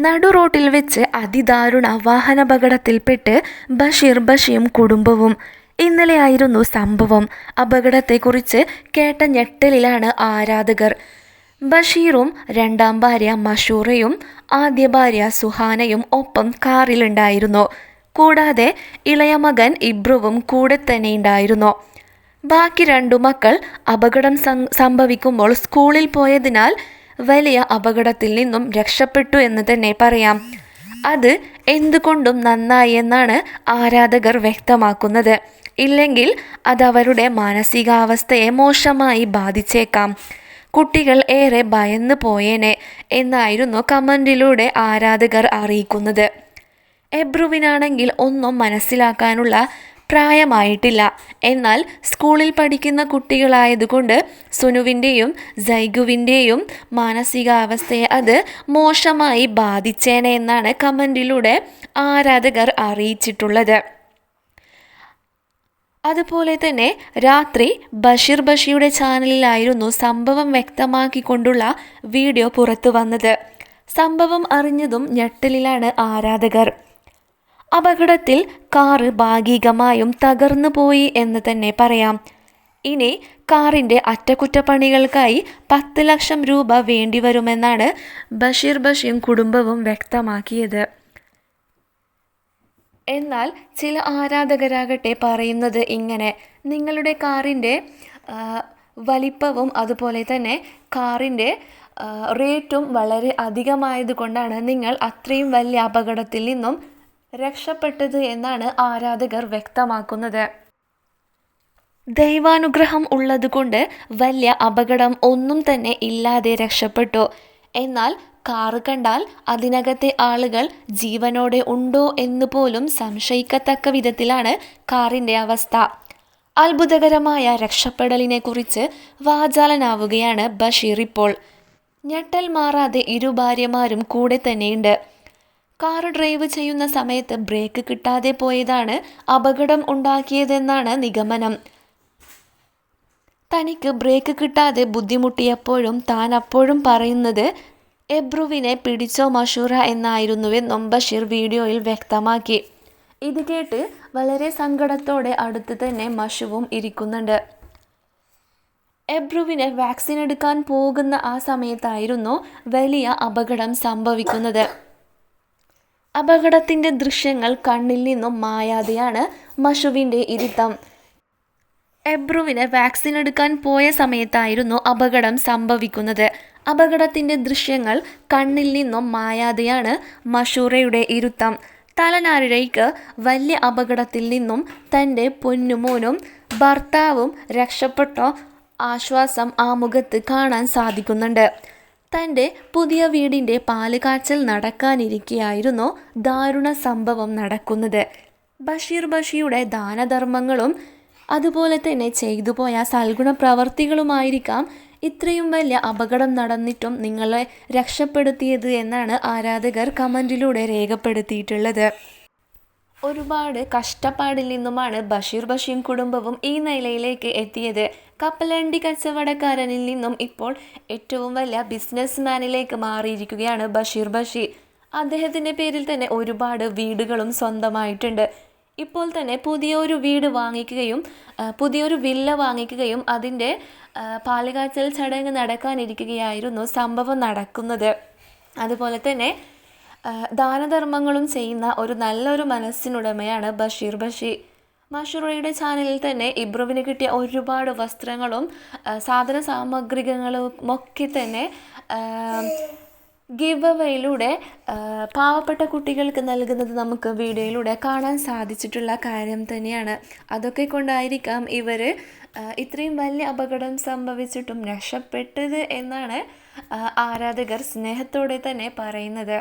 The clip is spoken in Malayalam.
നടു റോട്ടിൽ വെച്ച് അതിദാരുണ വാഹനാപകടത്തിൽപ്പെട്ട് ബഷീർ ബഷിയും കുടുംബവും. ഇന്നലെയായിരുന്നു സംഭവം. അപകടത്തെക്കുറിച്ച് കേട്ട ഞെട്ടലിലാണ് ആരാധകർ. ബഷീറും രണ്ടാം ഭാര്യ മഷൂറയും ആദ്യ ഭാര്യ സുഹാനയും ഒപ്പം കാറിലുണ്ടായിരുന്നു. കൂടാതെ ഇളയ മകൻ ഇബ്രുവും കൂടെ തന്നെ ഉണ്ടായിരുന്നു. ബാക്കി രണ്ടു മക്കൾ അപകടം സംഭവിക്കുമ്പോൾ സ്കൂളിൽ പോയതിനാൽ വലിയ അപകടത്തിൽ നിന്നും രക്ഷപ്പെട്ടു എന്ന് തന്നെ പറയാം. അത് എന്തുകൊണ്ടും നന്നായി എന്നാണ് ആരാധകർ വ്യക്തമാക്കുന്നത്. ഇല്ലെങ്കിൽ അത് അവരുടെ മാനസികാവസ്ഥയെ മോശമായി ബാധിച്ചേക്കാം. കുട്ടികൾ ഏറെ ഭയന്നു പോയേനെ എന്നായിരുന്നു കമന്റിലൂടെ ആരാധകർ അറിയിക്കുന്നത്. എബ്രുവിനാണെങ്കിൽ ഒന്നും മനസ്സിലാക്കാനുള്ള പ്രായമായിട്ടില്ല. എന്നാൽ സ്കൂളിൽ പഠിക്കുന്ന കുട്ടികളായതുകൊണ്ട് സുനുവിന്റെയും ജൈഗുവിന്റെയും മാനസികാവസ്ഥയെ അത് മോശമായി ബാധിച്ചേനെ എന്നാണ് കമന്റിലൂടെ ആരാധകർ അറിയിച്ചിട്ടുള്ളത്. അതുപോലെ തന്നെ രാത്രി ബഷീർ ബഷിയുടെ ചാനലിലായിരുന്നു സംഭവം വ്യക്തമാക്കിക്കൊണ്ടുള്ള വീഡിയോ പുറത്തു വന്നത്. സംഭവം അറിഞ്ഞതും ഞെട്ടലിലാണ് ആരാധകർ. അപകടത്തിൽ കാറ് ഭാഗികമായും തകർന്നു പോയി എന്ന് തന്നെ പറയാം. ഇനി കാറിന്റെ അറ്റകുറ്റപ്പണികൾക്കായി പത്ത് ലക്ഷം രൂപ വേണ്ടിവരുമെന്നാണ് ബഷീർ ബഷീം കുടുംബവും വ്യക്തമാക്കിയത്. എന്നാൽ ചില ആരാധകരാകട്ടെ പറയുന്നത് ഇങ്ങനെ നിങ്ങളുടെ കാറിന്റെ വലിപ്പവും അതുപോലെ തന്നെ കാറിന്റെ റേറ്റും വളരെ അധികമായതുകൊണ്ടാണ് നിങ്ങൾ അത്രയും വലിയ അപകടത്തിൽ നിന്നും രക്ഷപ്പെട്ടത് എന്നാണ് ആരാധകർ വ്യക്തമാക്കുന്നത്. ദൈവാനുഗ്രഹം ഉള്ളതുകൊണ്ട് വലിയ അപകടം ഒന്നും തന്നെ ഇല്ലാതെ രക്ഷപ്പെട്ടു. എന്നാൽ കാറ് കണ്ടാൽ അതിനകത്തെ ആളുകൾ ജീവനോടെ ഉണ്ടോ എന്ന് പോലും സംശയിക്കത്തക്ക വിധത്തിലാണ് കാറിന്റെ അവസ്ഥ. അത്ഭുതകരമായ രക്ഷപ്പെടലിനെ കുറിച്ച് വാചാലനാവുകയാണ് ബഷീർ ഇപ്പോൾ. ഞെട്ടൽ മാറാതെ ഇരു ഭാര്യമാരും കൂടെ തന്നെയുണ്ട്. കാർ ഡ്രൈവ് ചെയ്യുന്ന സമയത്ത് ബ്രേക്ക് കിട്ടാതെ പോയതാണ് അപകടം ഉണ്ടാക്കിയതെന്നാണ് നിഗമനം. തനിക്ക് ബ്രേക്ക് കിട്ടാതെ ബുദ്ധിമുട്ടിയപ്പോഴും താൻ അപ്പോഴും പറയുന്നത് എബ്രുവിനെ പിടിച്ചോ മഷൂറ എന്നായിരുന്നുവെന്നും ബഷീർ വീഡിയോയിൽ വ്യക്തമാക്കി. ഇത് കേട്ട് വളരെ സങ്കടത്തോടെ അടുത്ത് തന്നെ മഷുവും ഇരിക്കുന്നുണ്ട്. എബ്രുവിന് വാക്സിൻ എടുക്കാൻ പോകുന്ന ആ സമയത്തായിരുന്നു വലിയ അപകടം സംഭവിക്കുന്നത്. അപകടത്തിന്റെ ദൃശ്യങ്ങൾ കണ്ണിൽ നിന്നും മായാതെയാണ് മഷുവിന്റെ ഇരുത്തം എബ്രുവിന് വാക്സിൻ എടുക്കാൻ പോയ സമയത്തായിരുന്നു അപകടം സംഭവിക്കുന്നത്. അപകടത്തിന്റെ ദൃശ്യങ്ങൾ കണ്ണിൽ നിന്നും മായാതെയാണ് മഷൂറയുടെ ഇരുത്തം തലനാരിഴയ്ക്ക് വലിയ അപകടത്തിൽ നിന്നും തന്റെ പൊന്നുമോനും ഭർത്താവും രക്ഷപ്പെട്ടോ ആശ്വാസം ആ മുഖത്ത് കാണാൻ സാധിക്കുന്നുണ്ട്. തന്റെ പുതിയ വീടിന്റെ പാൽ കാച്ചൽ നടക്കാനിരിക്കെയായിരുന്നു ദാരുണ സംഭവം നടക്കുന്നത്. ബഷീർ ബഷിയുടെ ദാനധർമ്മങ്ങളും അതുപോലെ തന്നെ ചെയ്തു പോയ സൽഗുണ പ്രവർത്തികളുമായിരിക്കാം ഇത്രയും വലിയ അപകടം നടന്നിട്ടും നിങ്ങളെ രക്ഷപ്പെടുത്തിയത് എന്നാണ് ആരാധകർ കമന്റിലൂടെ രേഖപ്പെടുത്തിയിട്ടുള്ളത്. ഒരുപാട് കഷ്ടപ്പാടിൽ നിന്നുമാണ് ബഷീർ ബഷീം കുടുംബവും ഈ നിലയിലേക്ക് എത്തിയത്. കപ്പലണ്ടി കച്ചവടക്കാരനിൽ നിന്നും ഇപ്പോൾ ഏറ്റവും വലിയ ബിസിനസ് മാനിലേക്ക് മാറിയിരിക്കുകയാണ് ബഷീർ ബഷീർ. അദ്ദേഹത്തിന്റെ പേരിൽ തന്നെ ഒരുപാട് വീടുകളും സ്വന്തമായിട്ടുണ്ട്. ഇപ്പോൾ തന്നെ പുതിയൊരു വീട് വാങ്ങിക്കുകയും പുതിയൊരു വില്ല വാങ്ങിക്കുകയും അതിന്റെ പാലുകാച്ചൽ ചടങ്ങ് നടക്കാനിരിക്കുകയായിരുന്നു സംഭവം നടക്കുന്നത്. അതുപോലെ തന്നെ ദാനധർമ്മങ്ങളും ചെയ്യുന്ന ഒരു നല്ലൊരു മനസ്സിനുടമയാണ് ബഷീർ ബഷീർ മഷുറയുടെ ചാനലിൽ തന്നെ ഇബ്രുവിന് കിട്ടിയ ഒരുപാട് വസ്ത്രങ്ങളും സാധന സാമഗ്രികളും ഒക്കെ തന്നെ ഗിവ് അവയിലൂടെ പാവപ്പെട്ട കുട്ടികൾക്ക് നൽകുന്നത് നമുക്ക് വീഡിയോയിലൂടെ കാണാൻ സാധിച്ചിട്ടുള്ള കാര്യം തന്നെയാണ്. അതൊക്കെ കൊണ്ടായിരിക്കാം ഇവർ ഇത്രയും വലിയ അപകടം സംഭവിച്ചിട്ടും രക്ഷപ്പെട്ടത് എന്നാണ് ആരാധകർ സ്നേഹത്തോടെ തന്നെ പറയുന്നത്.